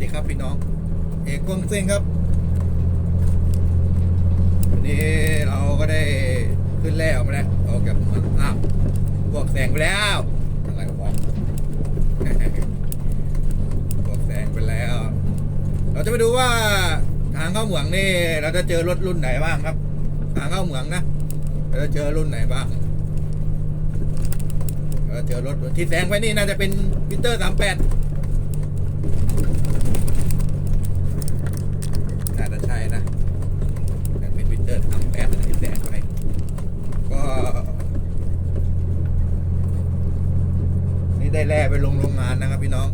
ดีครับพี่น้อง เอกกวงเซ้งครับ วันนี้เราก็ได้ขึ้นแล้วมาแล้วออกจากเมืองอ้าวพวกแสงไปแล้วอะไรวะพวกแสงไปแล้ว เราจะไปดูว่าทางเข้าเหมืองนี่ เราจะเจอรถรุ่นไหนบ้างครับ ทางเข้าเหมืองนะเราจะเจอรุ่นไหนบ้างเราจะเจอรถที่แสงไปนี่น่าจะเป็นพิเตอร์สามแปดน่าจะใช่นะน่าเป็นพิเตอร์สามแปดที่แสงไปก็ นี่ ได้แร่ไปลงโรงงานนะครับพี่น้อง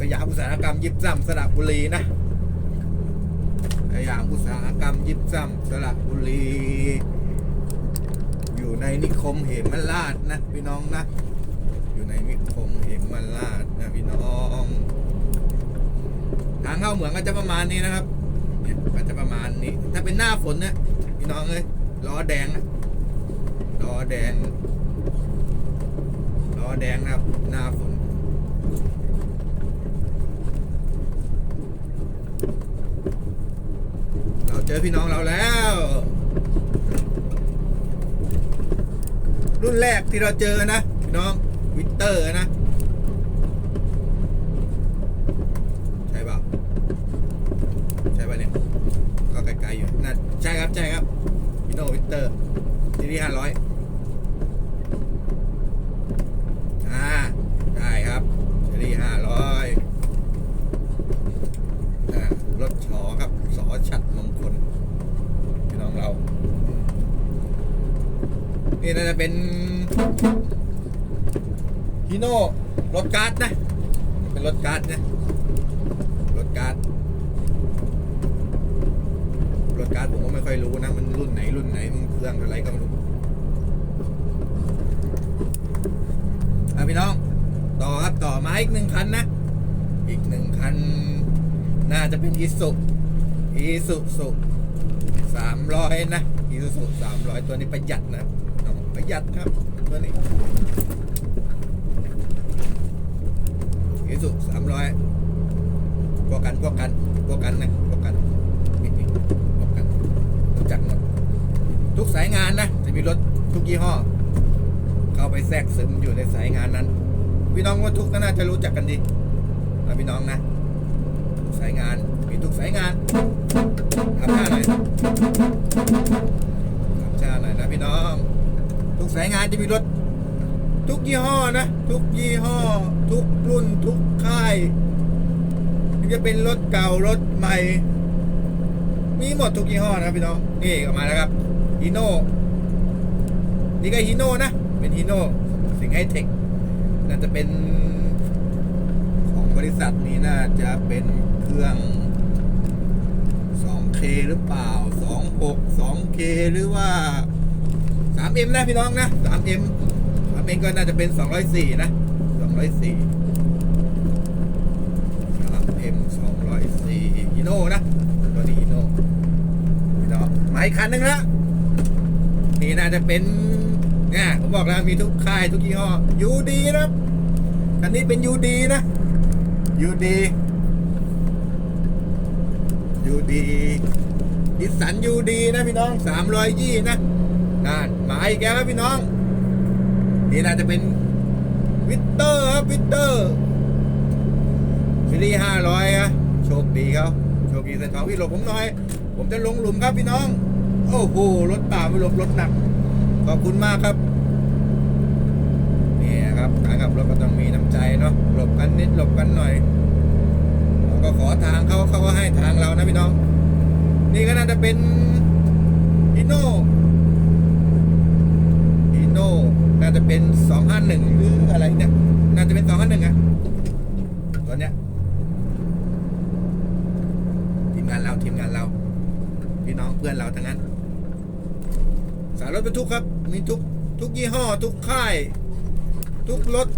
สยามอุตสาหกรรมยิบซ้ำสระบุรีนะสยามอุตสาหกรรมยิบซ้ำสระบุรี อยู่ในนิคมเหมราชนะพี่น้องนะ อยู่ในนิคมเหมราชนะพี่น้อง ทางเข้าเหมืองก็จะประมาณนี้นะครับเนี่ยก็จะประมาณนี้ ถ้าเป็นหน้าฝนเนี่ยพี่น้องเลยล้อแดงล้อแดง ล้อแดงนะครับหน้าฝนเราเจอพี่น้องเราแล้ว รุ่นแรกที่เราเจอนะพี่น้องวินเตอร์นะใช่เปล่าใช่ป่ะเนี่ยก็ไกลๆอยู่น่าใช่ครับใช่ครับพี่โนวินเตอร์ซีรีส์ห้าร้อยอ่าได้ครับซีรีส์ห้าร้อยอ่ารถชอครับสอชัดมงคลพี่น้องเรา นี่น่าจะ เป็นฮีโน่รถการ์ดนะ เป็นรถการ์ดนะ รถการ์ดรถการ์ดผมก็ไม่ค่อยรู้นะ มันรุ่นไหนรุ่นไหนมันเครื่องอะไรก็ไม่รู้อะพี่น้อง ต่อครับต่อมาอีกหนึ่งคันนะ อีกหนึ่งคัน น่าจะเป็นอีสุอีสุสุสามร้อยนะอีสุสุสามร้อยตัวนี้ประหยัดนะครับน้อง ประหยัดครับตัวนี้อีสุสามร้อยพวกกันพวกกันพวกกันนะพวกกันนี่นี่พวกกันรู้จักหมดทุกสายงานนะ จะมีรถทุกยี่ห้อ เข้าไปแทรกซึมอยู่ในสายงานนั้น พี่น้องว่าทุกก็น่าจะรู้จักกันดีนะพี่น้องนะทุกสายงานมีทุกสายงานทำหน้าหน่อยทำชาหน่อยนะพี่น้อง ทุกสายงานจะมีรถ ทุกยี่ห้อนะ ทุกยี่ห้อ ทุกรุ่น ทุกค่ายจะเป็นรถเก่ารถใหม่ มีหมดทุกยี่ห้อนะพี่น้องนี่ออกมาแล้วครับฮีโน่นี่ก็ฮีโน่นะ เป็นฮีโน่สิงไฮเทคน่าจะเป็นของบริษัทนี้น่าจะเป็นเครื่อง 2K หรือเปล่า 26 2K หรือว่า 3M นะพี่น้องนะ 3M 3M ก็น่าจะเป็น204นะ204 3M 204ฮีโน่นะตัวนี้ฮีโน่พี่น้องมาอีกคันหนึงละนี่น่าจะเป็นเนี่ยผมบอกแล้วมีทุกค่ายทุกยี่ห้อยูดีนะครับคันนี้เป็นยูดีนะยูดียูดีดิสันยูดีนะพี่น้องสามร้อยยี่นะ นั่นมาอีกแล้วครับพี่น้อง นี่น่าจะเป็นวิตเตอร์ครับวิตเตอร์ซีรีส์ห้าร้อยอะโชคดีเขาโชคดีแต่ทองพี่หลบผมหน่อย ผมจะลงหลุมครับพี่น้อง โอ้โหรถป่าไม่หลบรถหนัก ขอบคุณมากครับนี่ครับการขับรถก็ต้องมีน้ำใจเนาะหลบกันนิดหลบกันหน่อยเราก็ขอทางเขาเขาก็ให้ทางเรานะพี่น้อง นี่ก็น่าจะเป็นฮิโน่ฮิโน่น่า จะเป็นสองห้าหนึ่งหรืออะไรเนี่ย น่าจะเป็นสองห้าหนึ่งอะตัวเนี้ยทีมงานเราทีมงานเรา พี่น้องเพื่อนเราทั้งนั้น สายรถบรรทุกครับ มีทุกทุกยี่ห้อ ทุกค่าย ทุกรถ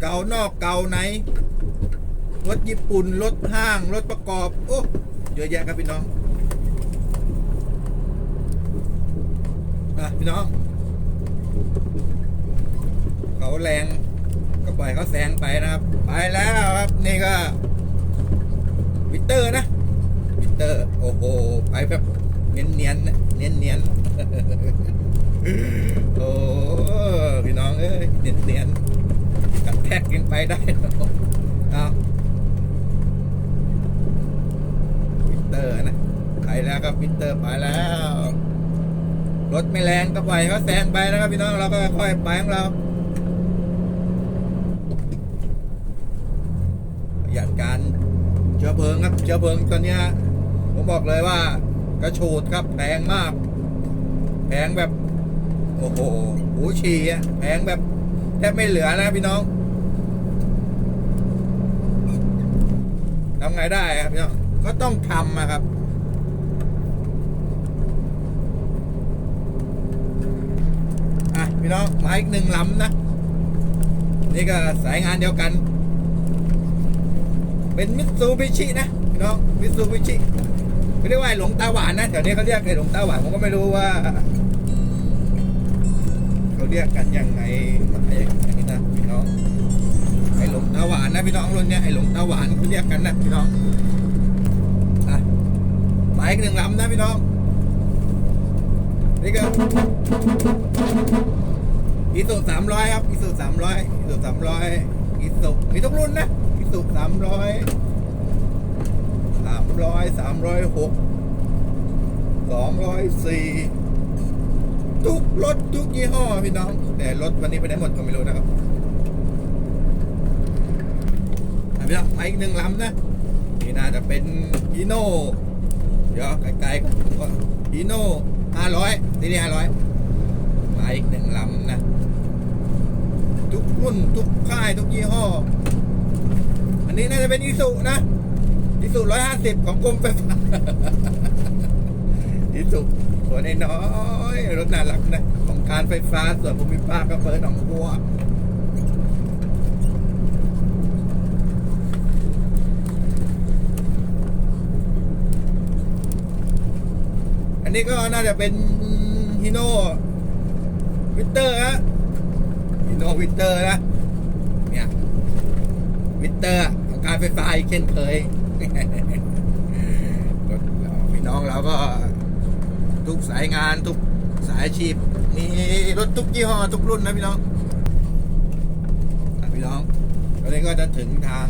เก่านอกเก่าไหน รถญี่ปุ่น รถห้าง รถประกอบ โอ้เยอะแยะครับพี่น้อง อะ พี่น้อง เขาแรงก็ปล่อยเขาแซงไปนะครับ ไปแล้วครับ นี่ก็วิเตอร์นะวิเตอร์ โอ้โห ไปแบบเนียนเนียนเนียนเนียนโอ้พี่น้องเอ้ยเนียนเนียนกันแทกยังไปได้เอาวิเตอร์นะไปแล้วครับวิเตอร์ไปแล้วรถไม่แรงก็ปล่อยเขาแซงไปนะครับพี่น้องเราก็ค่อยไปของเรา ประหยัดการเชื้อเพลิงครับเชื้อเพลิงตอนเนี้ยผมบอกเลยว่ากระโชดครับแพงมาก แพงแบบ โอ้โหหูฉี่อะแพงแบบแทบไม่เหลือนะพี่น้องทำไงได้ครับพี่น้องก็ต้องทำอะครับอะพี่น้องมาอีกหนึ่งลำนะ นี่ก็สายงานเดียวกัน เป็นมิตซูบิชินะพี่น้องมิตซูบิชิเขาเรียกว่าไอหลงตาหวานนะแถวนี้เขาเรียกไอ้หลงตาหวานผมก็ไม่รู้ว่าเขาเรียกกันยังไงอะไรอย่างนี้นะพี่น้องไอ้หลงตาหวานนะพี่น้องรุ่นเนี้ยไอ้หลงตาหวานเขาเรียกกันนะพี่น้องอะมาอีกหนึ่งลำนะพี่น้องนี่ก็อีสุสามร้อยครับอีสุสามร้อยอีสุสามร้อยอีสุมีทุกรุ่นนะ สุสามร้อยสามร้อยสามร้อยหกสองร้อยสี่ทุกรถทุกยี่ห้อพี่น้อง แต่รถวันนี้ไปไหนหมดก็ไม่รู้นะครับพี่น้องไปอีกหนึ่งลำนะนี่น่าจะเป็นฮีโน่เดี๋ยวไกลๆกันผมก็ฮีโน่ห้าร้อยที่นี่ห้าร้อยมาอีกหนึ่งลำนะ ทุกรุ่นทุกค่ายทุกยี่ห้อ อันนี้น่าจะเป็นอีสุนะอีสุร้อยห้าสิบของกรมไฟฟ้าอีสุตัวนน้อยรถน่ารักนะ ของการไฟฟ้าส่วนภูมิภาคก็เปิดหนองบัวอันนี้ก็น่าจะเป็นฮิโนวิเตอร์ฮะฮิโนวิเตอร์นะ วิเตอร์ของการไฟฟ้าอีกเช่นเคยรถพี่น้องเราก็ทุกสายงานทุกสายอาชีพมีรถทุกยี่ห้อทุกรุ่นนะพี่น้องพี่น้องตอนนี้ก็จะถึงทาง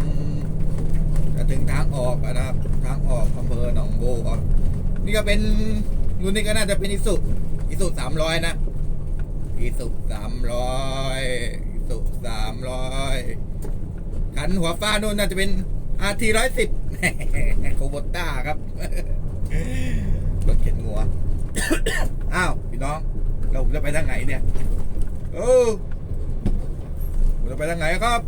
จะถึงทางออกนะครับ ทางออกอำเภอหนองโบก่อนนี่ก็เป็นรุ่นนี้ก็น่าจะเป็นอิสุอิสุสามร้อยนะอิสุสามร้อยอิสุสามร้อย คันหัวฟ้านู่นน่าจะเป็นอาทีร้อยสิบโคโบต้าครับรถเข็นงัว อ้าวพี่น้อง เราจะไปทางไหนเนี่ยเออเราจะไปทางไหนครับ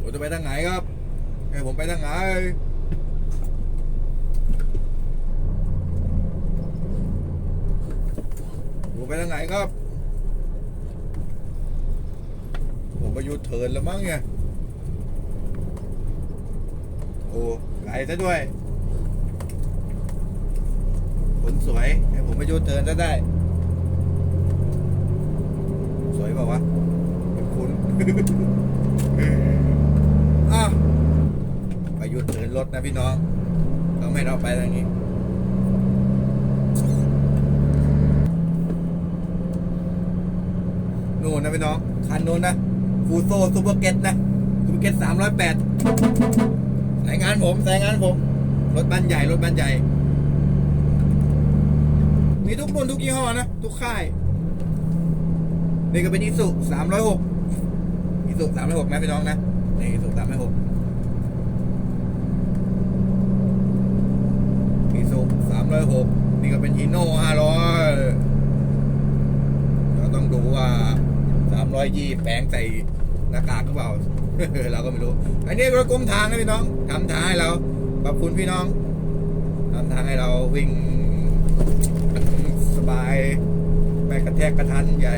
ผมจะไปทางไหนครับให้ผมไปทางไหน ผมไปทางไหนครับผมไปยูเทิร์นแล้วมั้งเนี่ยโอ้ไกลซะด้วยคนสวยให้ผมไปยูเทิร์นซะได้ สวยเปล่าวะคุณอ้าวไปยุดเดิร์นรถนะพี่น้องต้องไม่เราไปทางนี้ นู่นนะพี่น้องคันนู้นนะฟูโซซูเปอร์เกตนะซูเปอร์เกตสามร้อยแปดสายงานผมสายงานผม รถบันใหญ่รถบันใหญ่ มีทุกรุ่นทุกยี่ห้อนะ ทุกค่าย นี่ก็เป็นอีสุสามร้อยหกอีสุสามร้อยหกนะพี่น้องนะนี่อีสุสามร้อยหกอีสุสามร้อยหกนี่ก็เป็นฮีโน่ห้าร้อยเราต้องดูว่า สามร้อยยี่แปลงใส่หน้ากากหรือเปล่าเราก็ไม่รู้ อันนี้รถกรมทางนะพี่น้องทำทางให้เราขอบคุณพี่น้องทำทางให้เราวิ่งสบายไม่กระแทกกระทันใหญ่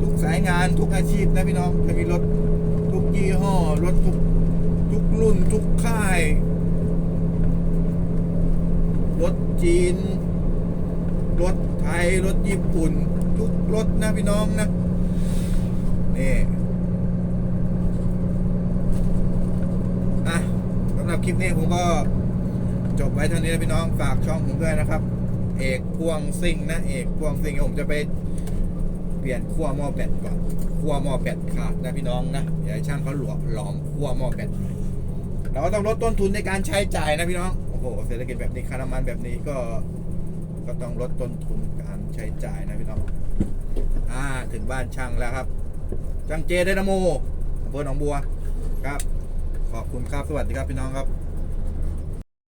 ทุกสายงานทุกอาชีพนะพี่น้องจะมีรถทุกยี่ห้อรถทุกทุกรุ่นทุกค่าย รถจีน รถ ไทย รถญี่ปุ่น ทุกรถนะพี่น้องนะ นี่อะสำหรับคลิปนี้ผมก็จบไว้เท่านี้นะพี่น้องฝากช่องผมด้วยนะครับ เอกพวงซิงนะ เอกพวงซิงผมจะไปเปลี่ยนขั้วหม้อแบตก่อนขั้วหม้อแบตขาดนะพี่น้องนะอย่าให้ช่างเขาหลวมหลอมขั้วหม้อแบตเราก็ต้องลดต้นทุนในการใช้จ่ายนะพี่น้องโอ้โหเศรษฐกิจแบบนี้ค่าน้ำมันแบบนี้ก็ ก็ต้องลดต้นทุนการใช้จ่ายนะพี่น้องอ่าถึงบ้านช่างแล้วครับช่างเจไดนาโมอำเภอหนองบัวครับ ขอบคุณครับสวัสดีครับพี่น้องครับ